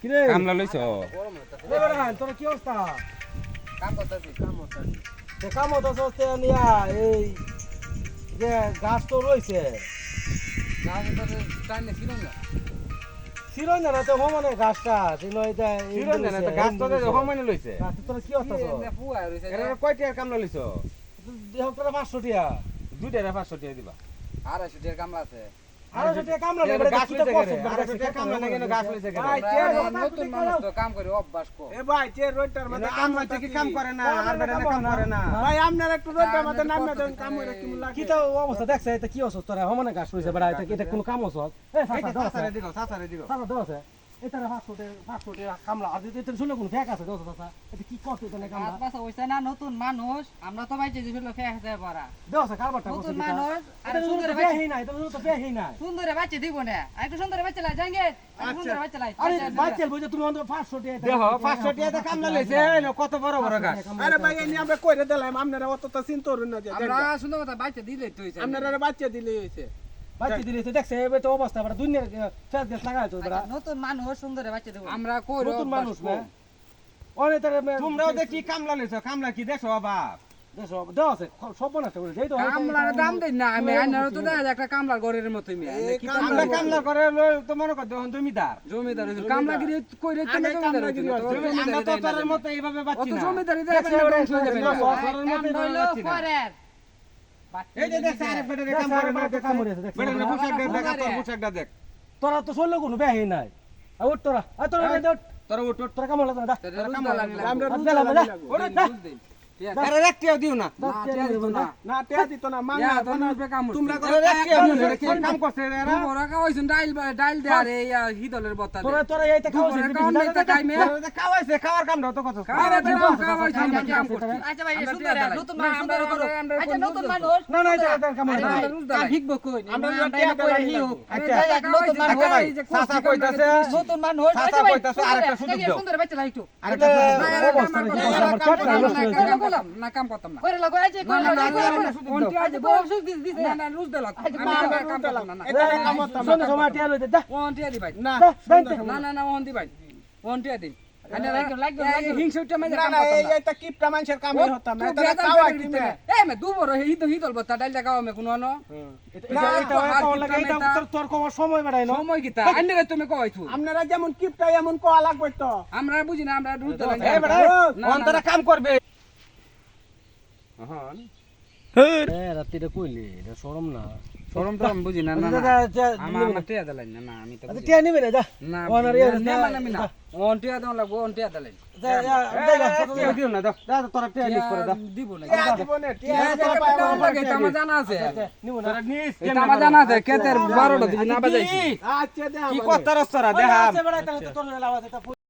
কিরে? কামলা লইছ? তোর কি অবস্থা? কাম করতেছি কাম করতেছি তো কাম তো নিয়া এই যে গাছ তো রইছে গাছ তো টাইনে ছিল না ছিলই না না তো হমানে গাছটা এটা শিরো না তো গাছ তো হমানে লইছে। গাছ তোর কি অবস্থা এরা কামলা লইছ? দেহ তোর 500 টিয়া। দুইটা রে 500 টাকা দিবা। আড়াইশো টাকার কামলা আছে। কে দেখছে অবস্থা? হমানে গাছ রইছে বেড়া এটা এটা কোনো কাম আছে। আছে এটা 500 টাকা 500 টাকা কামলা। আর এটা শুনে কোনো ফেক আছে দাও সাসা এটা কি করতে এটা কামলা? বাসা হইছে না নতুন মানুষ আমরা তো বাইচে যে ফেলে ফেক যায় পড়া আছে কারবারটা নতুন মানুষ আর সুন্দর তো বাচ্চা ফেহি এটা তো ফেহি নাই। সুন্দরে বাচ্চা দিব না। আর একটু সুন্দরে বাচ্চা লাই জাঙ্গে। সুন্দর বাচ্চা লাই আরে বাচ্চা বুঝে তুমি অন্তত 500 টাকা দেখো 500 টাকা কামলা লইছে কত বড় বড় গাছ। আরে ভাই এই আমরা কইরে দিলাম আপনারা অত তো চিন্তা করুন না যে আমরা সুন্দর কথা বাইতে দিলে তো হইছে। আপনারা বাচ্চা দিলেই হইছে। বাচ্চা দিলে তো দেখছে এবে তো অবস্থা বড় দুনিয়ার ফেস গ্যাস লাগাই তো বড় নতুন মানুষ সুন্দরে বাচ্চা দিব। আমরা কই নতুন মানুষ না। অনেক তারে তোমরাও দেখি কামলা লইছ কামলা কি দেখছ বাপ দেশ দাও আছে সব বনাতে বলে যেই তো কামলার দাম দেই না আমি আইনার তো দেখা একটা কামলার ঘরের মতই মিয়া। কি আমরা কামলা করে লই তো মনে কর দেখুন জমিদার। আমরা তো তোর মতো এইভাবে না। দেখছে না। তোর মতো এইভাবে না। তোর তো চলল কোনো বেহি নাই। ওঠ তোরা তোরা। তোর উঠ উঠ। তোরা কাম লাগা দা তাহলে রুজ দালান আমরা আর রুজ দিলাম, দিলাম যা। লাগবো। আরে রাখতেও দিও না। না, টিয়া টিয়া দিত না। না। না টেয়া দিত না মাংনা ইয়া, তো নিবে কাম হচ্ছে। তোমরা আরে রাখতেও দিও না কি কাম করছে এরা দুপুরে খাওয়াইছুন ডাইল ডাইল দে আর এই হিদলের বত্তা তোরা তোরা এইটা খাওয়া দুপুরে নাই তা খাইমে। খাওয়াইছে খাওয়ার কামটা তো কত খাওয়াবে তো না, খাওয়াইছুন, আমরা কাম করছি। আচ্ছা ভাই সুন্দর নতুন মানুষ সুন্দর করো আমরা- আমরা আচ্ছা নতুন মানুষ না না এটা এটা কাম না আমরা শিখব কই। আমরা আমরা টিয়া কই দালাই হি লাগবো। হোক আচ্ছা নতুন মানুষ কইতাছে নতুন মানুষ চাচা কইতাছে আরেকটা সুযোগ দাও সুন্দর বাচ্চা লাই আরেকটা দাও। না, কাম করতাম না। করে লাগো কোন না, না, না, রুজ। আমি কাম না, না। কাম করতাম না। টিয়া লইতে দা দি ভাই। না, না, না, ভাই। দি। আপনারা যেমন কিপটা এমন কোয়া লাগবে তো। আমরা বুঝি না আমরা কাম করবে। হ্যাঁ এ রাত্রিটা কইলি এটা শরম না শরম তো আমি বুঝি না না আচ্ছা। যা, যা, আমার আমার টিয়া দিলাই না না আমি তো আচ্ছা টিয়া নিবে না যা না ওনার না, ইয়ে না, দা, মানে আমি না ওন টিয়া দাও লাগবো ওন টিয়া দিলাই যা যা যা যা দিও না দাও দাও তোরা টিয়া লিস্ট করে দাও দিব না টিয়া দিব না টিয়া টিয়া দিলে দিলে পায় কেমন আমার লাগে এটা জানা আছে নিব না তোরা নিস এটা আমার জানা আছে কেতের বারোটা দিবি না বাজাইছি আচ্ছা দে কি কথা রস্তরা দেখাম আচ্ছা বেড়াই তাহলে তোর লাভ আছে তা